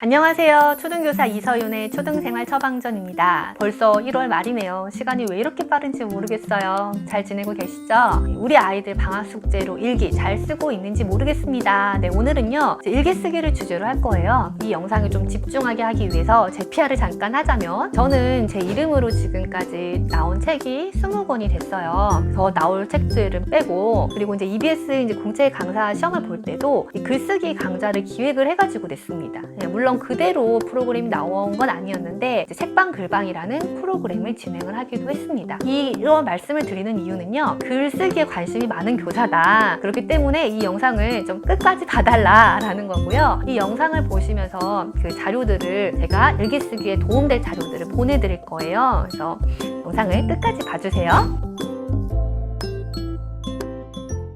안녕하세요. 초등교사 이서윤의 초등생활 처방전입니다. 벌써 1월 말이네요. 시간이 왜 이렇게 빠른지 모르겠어요. 잘 지내고 계시죠? 우리 아이들 방학 숙제로 일기 잘 쓰고 있는지 모르겠습니다. 네, 오늘은요. 일기 쓰기를 주제로 할 거예요. 이 영상을 좀 집중하게 하기 위해서 제 PR을 잠깐 하자면 저는 제 이름으로 지금까지 나온 책이 20권이 됐어요. 더 나올 책들은 빼고 그리고 이제 EBS 이제 공채 강사 시험을 볼 때도 이 글쓰기 강좌를 기획을 해가지고 냈습니다. 네, 물론 그대로 프로그램이 나온 건 아니었는데 책방 글방이라는 프로그램을 진행을 하기도 했습니다. 이- 이런 말씀을 드리는 이유는요. 글쓰기에 관심이 많은 교사다. 그렇기 때문에 이 영상을 좀 끝까지 봐달라라는 거고요. 이 영상을 보시면서 그 자료들을 제가 일기 쓰기에 도움될 자료들을 보내드릴 거예요. 그래서 영상을 끝까지 봐주세요.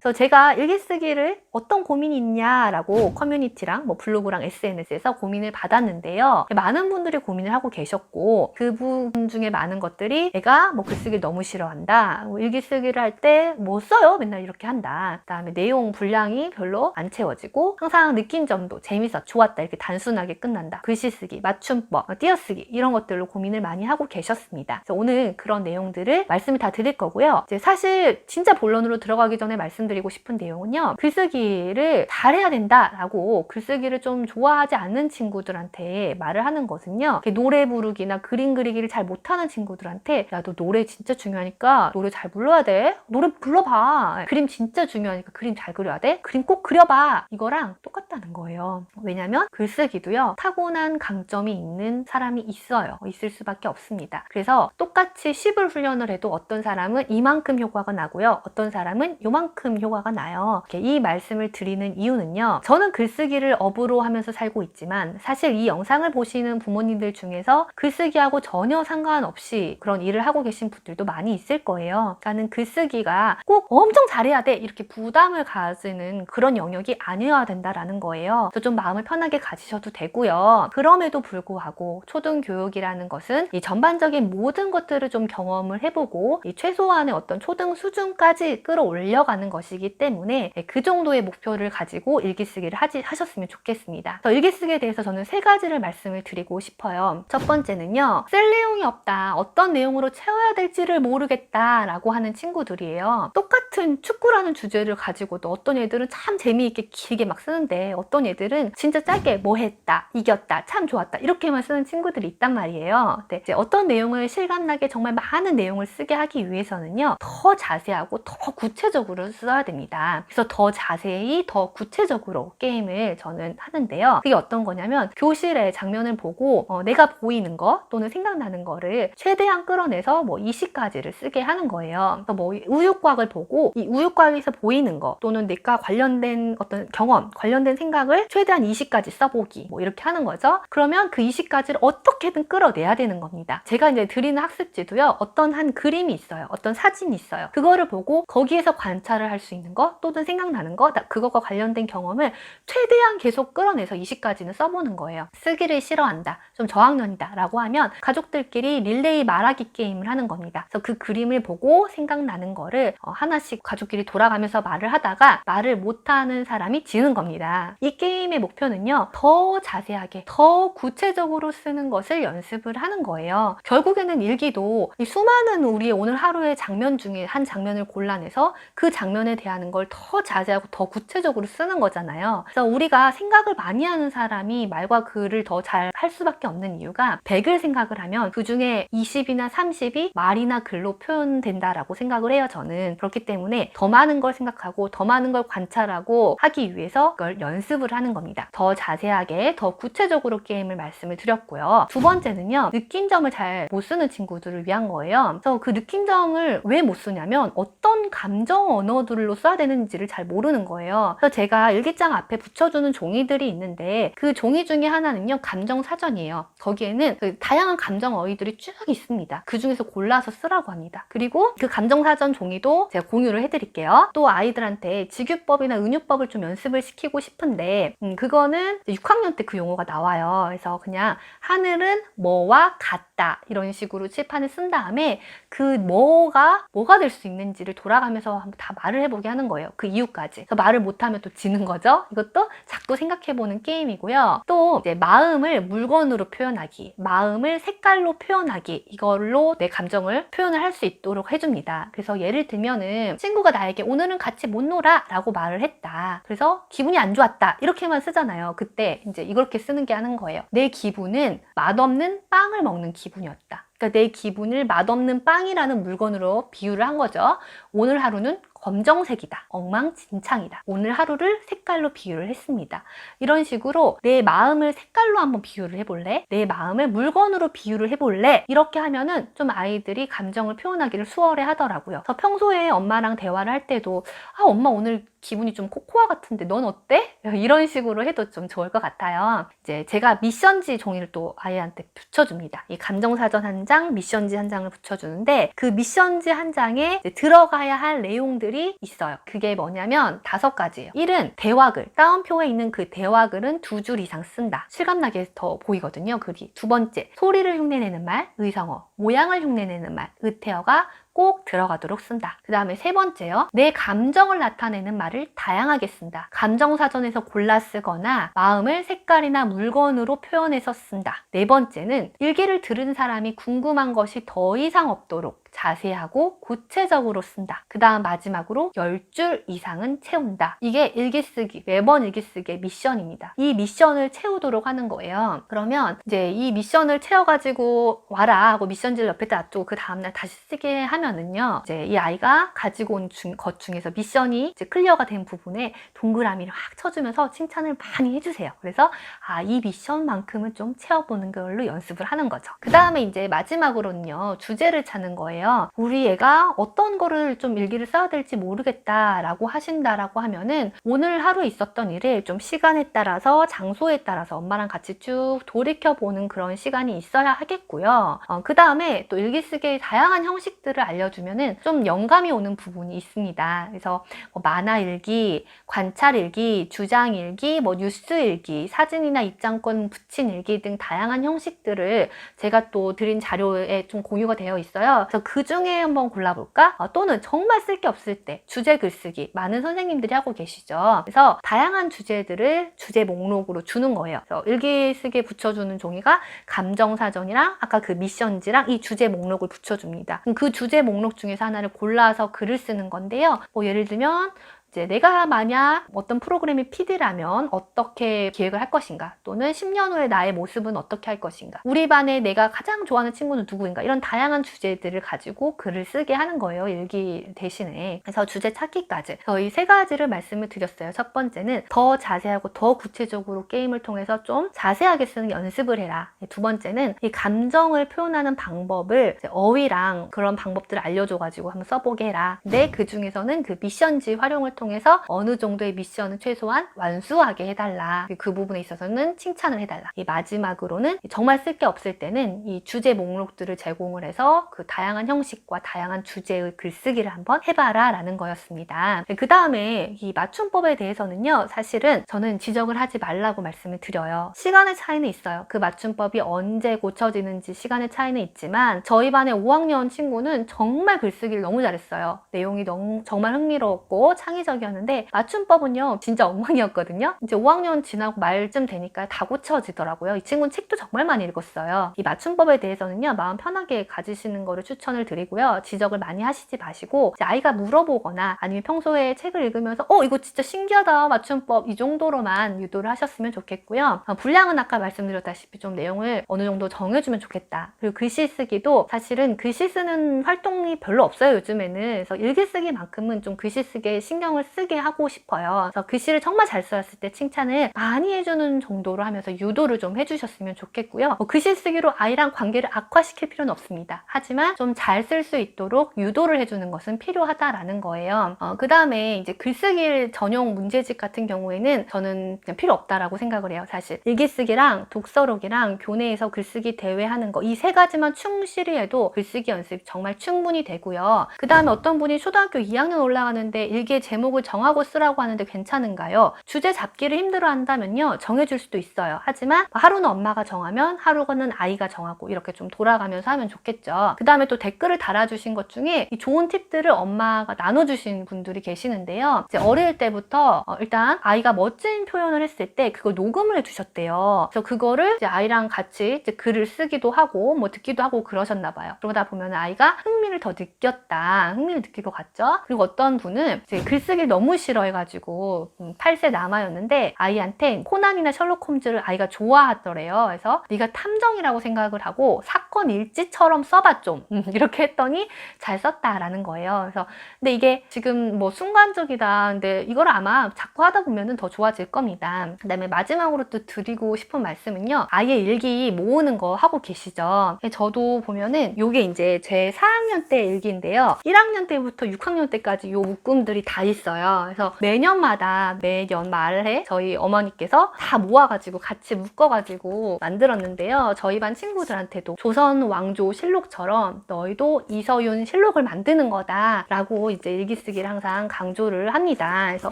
그래서 제가 일기 쓰기를 어떤 고민이 있냐라고 커뮤니티랑 뭐 블로그랑 SNS에서 고민을 받았는데요. 많은 분들이 고민을 하고 계셨고 그 부분 중에 많은 것들이 내가 뭐 글쓰기를 너무 싫어한다. 뭐 일기 쓰기를 할 때 뭐 써요? 맨날 이렇게 한다. 그다음에 내용 분량이 별로 안 채워지고 항상 느낀 점도 재밌어, 좋았다 이렇게 단순하게 끝난다. 글씨 쓰기, 맞춤법, 어, 띄어쓰기 이런 것들로 고민을 많이 하고 계셨습니다. 그래서 오늘 그런 내용들을 말씀을 다 드릴 거고요. 이제 사실 진짜 본론으로 들어가기 전에 말씀드리고 싶은 내용은요. 글쓰기 를 잘해야 된다라고 글쓰기를 좀 좋아하지 않는 친구들한테 말을 하는 것은요. 노래 부르기나 그림 그리기를 잘 못하는 친구들한테 야 너 노래 진짜 중요하니까 노래 잘 불러야 돼. 노래 불러봐. 그림 진짜 중요하니까 그림 잘 그려야 돼. 그림 꼭 그려봐. 이거랑 똑같다는 거예요. 왜냐면 글쓰기도요. 타고난 강점이 있는 사람이 있어요. 있을 수밖에 없습니다. 그래서 똑같이 10을 훈련을 해도 어떤 사람은 이만큼 효과가 나고요. 어떤 사람은 요만큼 효과가 나요. 이 말씀을 드리는 이유는요. 저는 글쓰기를 업으로 하면서 살고 있지만 사실 이 영상을 보시는 부모님들 중에서 글쓰기하고 전혀 상관없이 그런 일을 하고 계신 분들도 많이 있을 거예요. 그러니까는 글쓰기가 꼭 엄청 잘해야 돼 이렇게 부담을 가지는 그런 영역이 아니어야 된다라는 거예요. 좀 마음을 편하게 가지셔도 되고요. 그럼에도 불구하고 초등 교육이라는 것은 이 전반적인 모든 것들을 좀 경험을 해보고 이 최소한의 어떤 초등 수준까지 끌어올려가는 것이기 때문에 그 정도의 목표를 가지고 일기 쓰기를 하지, 하셨으면 좋겠습니다. 그래서 일기 쓰기에 대해서 저는 세 가지를 말씀을 드리고 싶어요. 첫 번째는요. 쓸 내용이 없다. 어떤 내용으로 채워야 될지를 모르겠다라고 하는 친구들이에요. 똑같은 축구라는 주제를 가지고도 어떤 애들은 참 재미있게 길게 막 쓰는데 어떤 애들은 진짜 짧게 뭐 했다, 이겼다, 참 좋았다 이렇게만 쓰는 친구들이 있단 말이에요. 네, 이제 어떤 내용을 실감나게 정말 많은 내용을 쓰게 하기 위해서는요. 더 자세하고 더 구체적으로 써야 됩니다. 그래서 더 자세히 더 구체적으로 게임을 저는 하는데요. 그게 어떤 거냐면 교실의 장면을 보고 어, 내가 보이는 거 또는 생각나는 거를 최대한 끌어내서 뭐 20가지를 쓰게 하는 거예요. 그래서 뭐 우유곽을 보고 이 우유곽에서 보이는 거 또는 내가 관련된 어떤 경험, 관련된 생각을 최대한 20가지 써보기 뭐 이렇게 하는 거죠. 그러면 그 20가지를 어떻게든 끌어내야 되는 겁니다. 제가 이제 드리는 학습지도요. 어떤 한 그림이 있어요. 어떤 사진이 있어요. 그거를 보고 거기에서 관찰을 할 수 있는 거 또는 생각나는 거 나- 그거가 관련된 경험을 최대한 계속 끌어내서 20가지는 써보는 거예요. 쓰기를 싫어한다. 좀 저학년이다. 라고 하면 가족들끼리 릴레이 말하기 게임을 하는 겁니다. 그래서 그 그림을 보고 생각나는 거를 어, 하나씩 가족끼리 돌아가면서 말을 하다가 말을 못하는 사람이 지는 겁니다. 이 게임의 목표는요. 더 자세하게, 더 구체적으로 쓰는 것을 연습을 하는 거예요. 결국에는 일기도 이 수많은 우리의 오늘 하루의 장면 중에 한 장면을 골라내서 그 장면에 대한 걸 더 자세하고 더 구체적으로 쓰는 거잖아요. 그래서 우리가 생각을 많이 하는 사람이 말과 글을 더 잘 할 수밖에 없는 이유가 100을 생각을 하면 그 중에 20이나 30이 말이나 글로 표현된다라고 생각을 해요, 저는. 그렇기 때문에 더 많은 걸 생각하고 더 많은 걸 관찰하고 하기 위해서 그걸 연습을 하는 겁니다. 더 자세하게, 더 구체적으로 게임을 말씀을 드렸고요. 두 번째는요, 느낀점을 잘 못 쓰는 친구들을 위한 거예요. 그래서 그 느낀점을 왜 못 쓰냐면 어떤 감정 언어들로 써야 되는지를 잘 모르는 거예요. 그래서 제가 일기장 앞에 붙여주는 종이들이 있는데 그 종이 중에 하나는요, 감정 사전이에요. 거기에는 그 다양한 감정 어휘들이 쭉 있습니다. 그 중에서 골라서 쓰라고 합니다. 그리고 그 감정 사전 종이도 제가 공유를 해드릴게요. 또 아이들한테 직유법이나 은유법을 좀 연습을 시키고 싶은데 음, 그거는 이제 6학년 때 그 용어가 나와요. 그래서 그냥 하늘은 뭐와 같다 이런 식으로 칠판을 쓴 다음에 그 뭐가 뭐가 될 수 있는지를 돌아가면서 한번 다 말을 해보게 하는 거예요. 그 이유까지. 그래서 말을 못하면 또 지는 거죠. 이것도 자꾸 생각해보는 게임이고요. 또 이제 마음을 물건으로 표현하기, 마음을 색깔로 표현하기 이걸로 내 감정을 표현을 할 수 있도록 해줍니다. 그래서 예를 들면은 친구가 나에게 오늘은 같이 못 놀아라고 말을 했다. 그래서 기분이 안 좋았다 이렇게만 쓰잖아요. 그때 이제 이렇게 쓰는 게 하는 거예요. 내 기분은 맛없는 빵을 먹는 기분 이었다. 그러니까 내 기분을 맛없는 빵이라는 물건으로 비유를 한 거죠. 오늘 하루는 검정색이다. 엉망진창이다. 오늘 하루를 색깔로 비유를 했습니다. 이런 식으로 내 마음을 색깔로 한번 비유를 해볼래? 내 마음을 물건으로 비유를 해볼래? 이렇게 하면은 좀 아이들이 감정을 표현하기를 수월해 하더라고요. 저 평소에 엄마랑 대화를 할 때도 아, 엄마 오늘 기분이 좀 코코아 같은데 넌 어때? 이런 식으로 해도 좀 좋을 것 같아요. 이제 제가 미션지 종이를 또 아이한테 붙여줍니다. 이 감정사전 한 장, 미션지 한 장을 붙여주는데 그 미션지 한 장에 들어가야 할 내용 들이 있어요. 그게 뭐냐면 다섯 가지예요. 1은 대화글. 따옴표에 있는 그 대화글은 두 줄 이상 쓴다. 실감나게 더 보이거든요. 글이. 두 번째, 소리를 흉내내는 말, 의성어. 모양을 흉내내는 말, 의태어가 꼭 들어가도록 쓴다. 그 다음에 세 번째요. 내 감정을 나타내는 말을 다양하게 쓴다. 감정사전에서 골라 쓰거나 마음을 색깔이나 물건으로 표현해서 쓴다. 네 번째는 일기를 들은 사람이 궁금한 것이 더 이상 없도록 자세하고 구체적으로 쓴다. 그 다음 마지막으로 10줄 이상은 채운다. 이게 일기쓰기, 매번 일기쓰기의 미션입니다. 이 미션을 채우도록 하는 거예요. 그러면 이제 이 미션을 채워가지고 와라 하고 미션지를 옆에다 놔두고 그 다음날 다시 쓰게 하면은요. 이제 이 아이가 가지고 온 중, 것 중에서 미션이 이제 클리어가 된 부분에 동그라미를 확 쳐주면서 칭찬을 많이 해주세요. 그래서 아, 이 미션만큼은 좀 채워보는 걸로 연습을 하는 거죠. 그 다음에 이제 마지막으로는요. 주제를 찾는 거예요. 우리 애가 어떤 거를 좀 일기를 써야 될지 모르겠다라고 하신다라고 하면은 오늘 하루 있었던 일을 좀 시간에 따라서 장소에 따라서 엄마랑 같이 쭉 돌이켜 보는 그런 시간이 있어야 하겠고요. 어, 그 다음에 또 일기 쓰기의 다양한 형식들을 알려주면은 좀 영감이 오는 부분이 있습니다. 그래서 뭐 만화 일기, 관찰 일기, 주장 일기, 뭐 뉴스 일기, 사진이나 입장권 붙인 일기 등 다양한 형식들을 제가 또 드린 자료에 좀 공유가 되어 있어요. 그래서 그 중에 한번 골라볼까? 어, 또는 정말 쓸 게 없을 때 주제 글쓰기 많은 선생님들이 하고 계시죠. 그래서 다양한 주제들을 주제 목록으로 주는 거예요. 그래서 일기 쓰기에 붙여주는 종이가 감정사전이랑 아까 그 미션지랑 이 주제 목록을 붙여줍니다. 그 주제 목록 중에서 하나를 골라서 글을 쓰는 건데요. 뭐 예를 들면 이제 내가 만약 어떤 프로그램의 PD라면 어떻게 기획을 할 것인가? 또는 10년 후에 나의 모습은 어떻게 할 것인가? 우리 반에 내가 가장 좋아하는 친구는 누구인가? 이런 다양한 주제들을 가지고 글을 쓰게 하는 거예요 일기 대신에. 그래서 주제 찾기까지. 저희 세 가지를 말씀을 드렸어요. 첫 번째는 더 자세하고 더 구체적으로 게임을 통해서 좀 자세하게 쓰는 연습을 해라. 두 번째는 이 감정을 표현하는 방법을 어휘랑 그런 방법들을 알려줘가지고 한번 써보게 해라. 근데 그 중에서는 그 미션지 활용을 통해 서 어느 정도의 미션은 최소한 완수하게 해달라. 그 부분에 있어서는 칭찬을 해달라. 이 마지막으로는 정말 쓸 게 없을 때는 이 주제 목록들을 제공을 해서 그 다양한 형식과 다양한 주제의 글쓰기를 한번 해봐라 라는 거였습니다. 그 다음에 이 맞춤법에 대해서는요, 사실은 저는 지적을 하지 말라고 말씀을 드려요. 시간의 차이는 있어요. 그 맞춤법이 언제 고쳐지는지 시간의 차이는 있지만 저희 반의 5학년 친구는 정말 글쓰기를 너무 잘했어요. 내용이 너무 정말 흥미로웠고 창의적 이었는데 맞춤법은요 진짜 엉망이었거든요. 이제 5학년 지나고 말쯤 되니까 다 고쳐지더라고요. 이 친구는 책도 정말 많이 읽었어요. 이 맞춤법에 대해서는요 마음 편하게 가지시는 거를 추천을 드리고요. 지적을 많이 하시지 마시고 아이가 물어보거나 아니면 평소에 책을 읽으면서 어 이거 진짜 신기하다 맞춤법 이 정도로만 유도를 하셨으면 좋겠고요. 어, 분량은 아까 말씀드렸다시피 좀 내용을 어느 정도 정해주면 좋겠다. 그리고 글씨 쓰기도 사실은 글씨 쓰는 활동이 별로 없어요 요즘에는. 그래서 일기 쓰기만큼은 좀 글씨 쓰기에 신경을 쓰게 하고 싶어요. 그래서 글씨를 정말 잘 썼을 때 칭찬을 많이 해주는 정도로 하면서 유도를 좀 해주셨으면 좋겠고요. 뭐 글씨 쓰기로 아이랑 관계를 악화시킬 필요는 없습니다. 하지만 좀 잘 쓸 수 있도록 유도를 해주는 것은 필요하다라는 거예요. 어, 그 다음에 이제 글쓰기 전용 문제집 같은 경우에는 저는 그냥 필요 없다라고 생각을 해요. 사실 일기쓰기랑 독서록이랑 교내에서 글쓰기 대회 하는 거 이 세 가지만 충실히 해도 글쓰기 연습 정말 충분히 되고요. 그 다음에 어떤 분이 초등학교 2학년 올라가는데 일기의 제목 제목을 정하고 쓰라고 하는데 괜찮은가요? 주제 잡기를 힘들어 한다면요. 정해줄 수도 있어요. 하지만 하루는 엄마가 정하면 하루는 아이가 정하고 이렇게 좀 돌아가면서 하면 좋겠죠. 그 다음에 또 댓글을 달아주신 것 중에 이 좋은 팁들을 엄마가 나눠주신 분들이 계시는데요. 이제 어릴 때부터 어, 일단 아이가 멋진 표현을 했을 때 그걸 녹음을 해주셨대요. 그래서 그거를 이제 아이랑 같이 이제 글을 쓰기도 하고 뭐 듣기도 하고 그러셨나 봐요. 그러다 보면 아이가 흥미를 더 느꼈다. 흥미를 느낄 것 같죠? 그리고 어떤 분은 이제 글쓰기 를 너무 싫어해가지고 음, 8세 남아였는데 아이한테 코난이나 셜록 홈즈를 아이가 좋아하더래요. 그래서 네가 탐정이라고 생각을 하고 사건 일지처럼 써봐 좀 음, 이렇게 했더니 잘 썼다라는 거예요. 그래서 근데 이게 지금 뭐 순간적이다. 근데 이걸 아마 자꾸 하다 보면은 더 좋아질 겁니다. 그다음에 마지막으로 또 드리고 싶은 말씀은요. 아예 일기 모으는 거 하고 계시죠. 저도 보면은 요게 이제 제 4학년 때 일기인데요. 1학년 때부터 6학년 때까지 요 묶음들이 다 있어요. 그래서 매년마다 매년 말에 저희 어머니께서 다 모아가지고 같이 묶어가지고 만들었는데요. 저희 반 친구들한테도 조선 왕조 실록처럼 너희도 이서윤 실록을 만드는 거다라고 이제 일기 쓰기를 항상 강조를 합니다. 그래서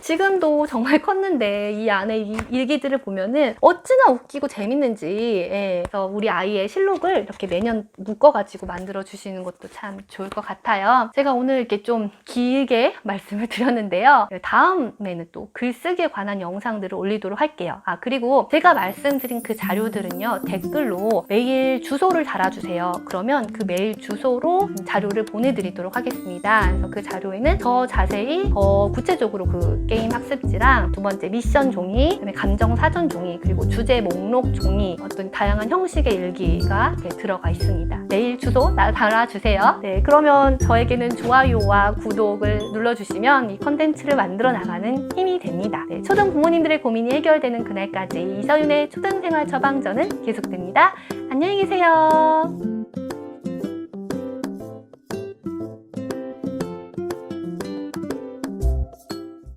지금도 정말 컸는데 이 안에 이 일기들을 보면은 어찌나 웃기고 재밌는지 예, 그래서 우리 아이의 실록을 이렇게 매년 묶어가지고 만들어 주시는 것도 참 좋을 것 같아요. 제가 오늘 이렇게 좀 길게 말씀을 드렸는데요. 다음에는 또 글쓰기에 관한 영상들을 올리도록 할게요. 아 그리고 제가 말씀드린 그 자료들은요 댓글로 메일 주소를 달아주세요. 그러면 그 메일 주소로 자료를 보내드리도록 하겠습니다. 그래서 그 자료에는 더 자세히 더 구체적으로 그 게임 학습지랑 두 번째 미션 종이, 감정 사전 종이, 그리고 주제 목록 종이 어떤 다양한 형식의 일기가 들어가 있습니다. 메일 주소 나- 달아주세요. 네, 그러면 저에게는 좋아요와 구독을 눌러주시면 이 컨 텐츠를 만들어 나가는 힘이 됩니다. 네, 초등 부모님들의 고민이 해결되는 그날까지 이서윤의 초등생활 처방전은 계속됩니다. 안녕히 계세요.